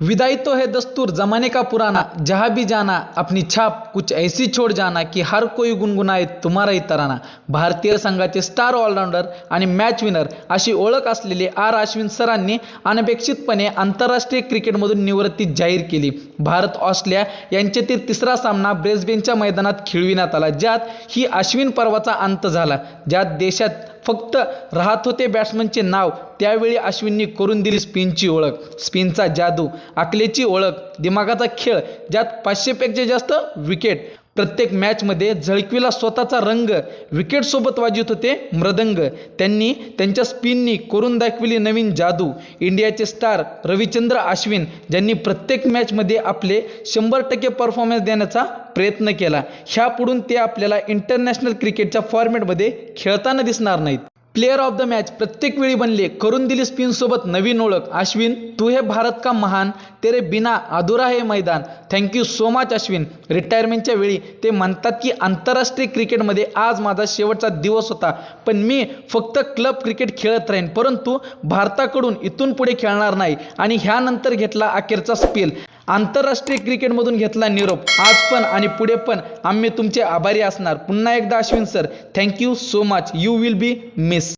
विदाई तो है दस्तूर जमाने का पुराना। जहाँ भी जाना अपनी छाप कुछ ऐसी छोड़ जाना की हर कोई गुणगुणाए तुम्हारा ही तराना। भारतीय संघाचे स्टार ऑलराऊंडर आणि मॅच विनर अशी ओळख असलेले आर. अश्विन सरांनी अनपेक्षितपणे आंतरराष्ट्रीय क्रिकेटमधून निवृत्ती जाहीर केली. भारत ऑस्ट्रेलिया यांच्यातील तिसरा सामना ब्रेस्बेनच्या मैदानात खेळविण्यात आला ज्यात ही अश्विन पर्वाचा अंत झाला ज्यात देशात फक्त राहत होते बॅट्समनचे नाव. त्यावेळी अश्विननी करून दिली स्पिनची ओळख. स्पिनचा जादू आकलेची ओळख दिमागाचा खेळ ज्यात पाचशेपेक्षा जास्त विकेट प्रत्येक मॅचमध्ये झळकवीला स्वतःचा रंग विकेटसोबत वाजवत होते मृदंग. त्यांनी त्यांच्या स्पिननी करून दाखविली नवीन जादू. इंडियाचे स्टार रविचंद्र अश्विन ज्यांनी प्रत्येक मॅचमध्ये आपले शंभर टक्के परफॉर्मन्स देण्याचा प्रयत्न केला. ह्यापुढून ते आपल्याला इंटरनॅशनल क्रिकेटच्या फॉर्मॅटमध्ये खेळताना दिसणार नाहीत. प्लेअर ऑफ द मॅच प्रत्येक वेळी बनले करून दिली स्पिन सोबत नवीन ओळख. अश्विन तू हे भारत का महान? तेरे बिना अधुरा हे मैदान. Thank you so much Ashwin. रिटायरमेंटच्या वेळी ते म्हणतात की आंतरराष्ट्रीय क्रिकेटमध्ये आज माझा शेवटचा दिवस होता. पण मी फक्त क्लब क्रिकेट खेळत राहीन. परंतु भारताकडून इथून पुढे खेळणार नाही. आणि ह्यानंतर घेतला अखेरचा स्पेल आंतरराष्ट्रीय क्रिकेटमधून घेतला निरोप. आज पण आणि पुढे पण आम्ही तुमचे आभारी असणार. पुन्हा एकदा Ashwin sir thank you so much you will be miss